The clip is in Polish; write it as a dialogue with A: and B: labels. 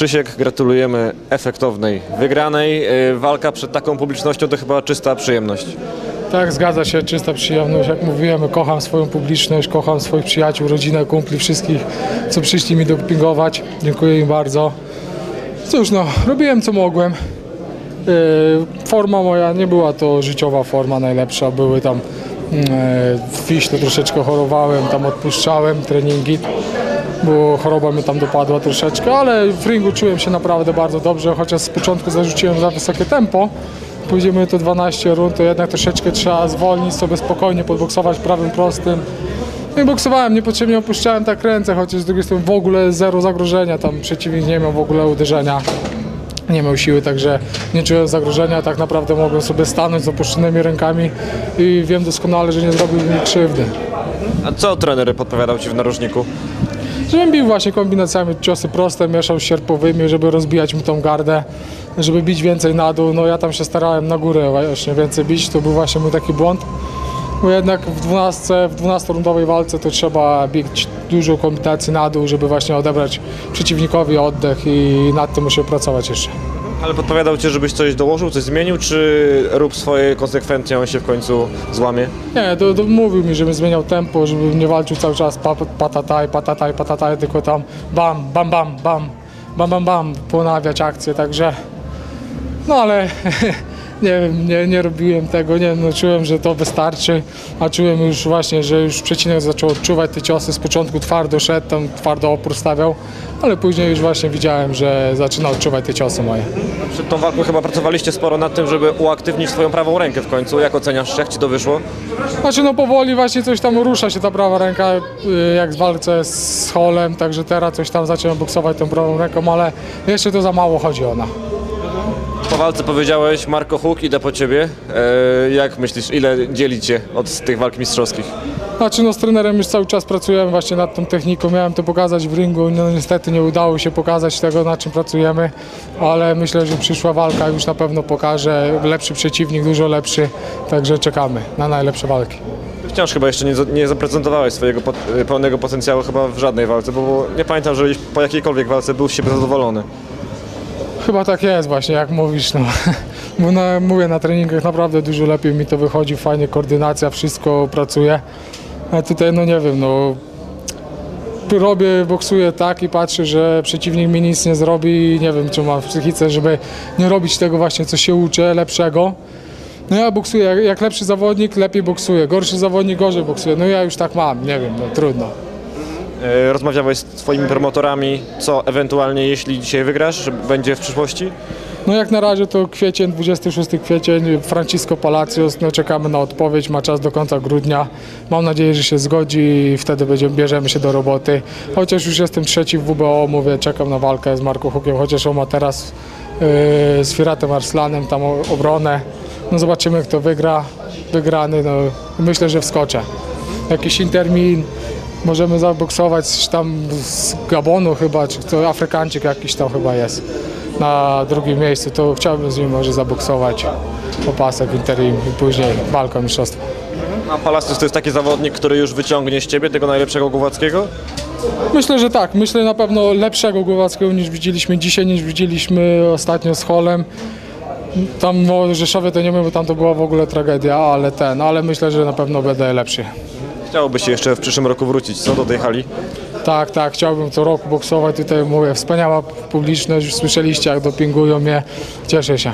A: Krzysiek, gratulujemy efektownej wygranej. Yy, Walka przed taką publicznością to chyba czysta przyjemność.
B: Tak, zgadza się, czysta przyjemność. Jak mówiłem, kocham swoją publiczność, kocham swoich przyjaciół, rodzinę, kumpli, wszystkich, co przyszli mi dopingować. Dziękuję im bardzo. Cóż, no, robiłem co mogłem. Yy, Forma moja nie była to życiowa forma najlepsza. Były tam yy, w Wiśle troszeczkę chorowałem, tam odpuszczałem treningi, bo choroba mnie tam dopadła troszeczkę, ale w ringu czułem się naprawdę bardzo dobrze, chociaż z początku zarzuciłem za wysokie tempo. Pójdziemy to 12 rund, to jednak troszeczkę trzeba zwolnić, sobie spokojnie podboksować prawym prostym. No i boksowałem, niepotrzebnie opuszczałem tak ręce, chociaż z drugiej strony w ogóle zero zagrożenia, tam przeciwnik nie miał w ogóle uderzenia nie miał siły, także nie czułem zagrożenia. Tak naprawdę mogłem sobie stanąć z opuszczonymi rękami i wiem doskonale, że nie zrobił mi krzywdy.
A: A co trener podpowiadał Ci w narożniku?
B: Żebym bił właśnie kombinacjami ciosy proste, mieszał z sierpowymi, żeby rozbijać mi tą gardę, żeby bić więcej na dół. No ja tam się starałem na górę właśnie więcej bić, to był właśnie mój taki błąd. Bo jednak w 12, w 12-rundowej walce to trzeba bić dużo kombinacji na dół, żeby właśnie odebrać przeciwnikowi oddech i nad tym muszę pracować jeszcze.
A: Ale podpowiadał Ci, żebyś coś dołożył, coś zmienił, czy rób swoje konsekwentnie, on się w końcu złamie?
B: Nie, to, to mówił mi, żebym zmieniał tempo, żebym nie walczył cały czas pa, patataj, patataj, patataj, tylko tam bam, bam, bam, bam, bam, bam, bam, ponawiać akcję, także no ale nie wiem, nie, nie robiłem tego, nie no, czułem, że to wystarczy, a czułem już właśnie, że już przecinek zaczął odczuwać te ciosy, z początku twardo szedł, tam twardo opór stawiał, ale później już właśnie widziałem, że zaczyna odczuwać te ciosy moje.
A: Przed tą walką chyba pracowaliście sporo nad tym, żeby uaktywnić swoją prawą rękę w końcu. Jak oceniasz, jak Ci to wyszło?
B: Znaczy no powoli właśnie coś tam rusza się ta prawa ręka, y, jak w walce z Holem, także teraz coś tam zacząłem boksować tą prawą ręką, ale jeszcze to za mało chodzi ona.
A: Walce powiedziałeś, Marko Huk, idę po Ciebie. E, jak myślisz, ile dzieli Cię od tych walk mistrzowskich?
B: Znaczy no z trenerem już cały czas pracujemy właśnie nad tą techniką, miałem to pokazać w ringu, no niestety nie udało się pokazać tego nad czym pracujemy, ale myślę, że przyszła walka już na pewno pokaże, lepszy przeciwnik, dużo lepszy, także czekamy na najlepsze walki.
A: Wciąż chyba jeszcze nie, nie zaprezentowałeś swojego pot, pełnego potencjału chyba w żadnej walce, bo nie pamiętam, żebyś po jakiejkolwiek walce był z siebie zadowolony.
B: Chyba tak jest właśnie, jak mówisz, no. Mówię, na treningach naprawdę dużo lepiej mi to wychodzi, fajnie koordynacja, wszystko pracuje. A tutaj, no nie wiem, no robię, boksuję tak i patrzę, że przeciwnik mi nic nie zrobi i nie wiem, czy mam w psychice, żeby nie robić tego właśnie, co się uczę, lepszego. No ja boksuję, jak, lepszy zawodnik, lepiej boksuję, gorszy zawodnik, gorzej boksuje. No ja już tak mam, nie wiem, no trudno.
A: E, rozmawiałeś z Twoimi promotorami, co ewentualnie, jeśli dzisiaj wygrasz, będzie w przyszłości?
B: No jak na razie to kwiecień, 26 kwiecień, Francisco Palacios, no czekamy na odpowiedź, ma czas do końca grudnia. Mam nadzieję, że się zgodzi i wtedy będziemy, bierzemy się do roboty. Chociaż już jestem trzeci w WBO, mówię, czekam na walkę z Marko Hukiem, chociaż on ma teraz yy, z Firatem Arslanem tam obronę. No zobaczymy kto wygra, wygrany, no myślę, że wskoczę. Jakiś intermin, możemy zaboksować tam z Gabonu chyba, czy kto, Afrykańczyk jakiś tam chyba jest na drugim miejscu, to chciałbym z nim może zaboksować po pasek interim i później walkę mistrzostwa.
A: A Palacios to jest taki zawodnik, który już wyciągnie z Ciebie tego najlepszego Głowackiego?
B: Myślę, że tak. Myślę na pewno lepszego Głowackiego niż widzieliśmy dzisiaj, niż widzieliśmy ostatnio z Holem. Tam w Rzeszowie to nie wiem, bo tam to była w ogóle tragedia, ale ten, ale myślę, że na pewno będę lepszy.
A: Chciałbyś się jeszcze w przyszłym roku wrócić, co do tej hali?
B: Tak, tak, chciałbym co roku boksować. Tutaj mówię, wspaniała publiczność, słyszeliście jak dopingują mnie. Cieszę się.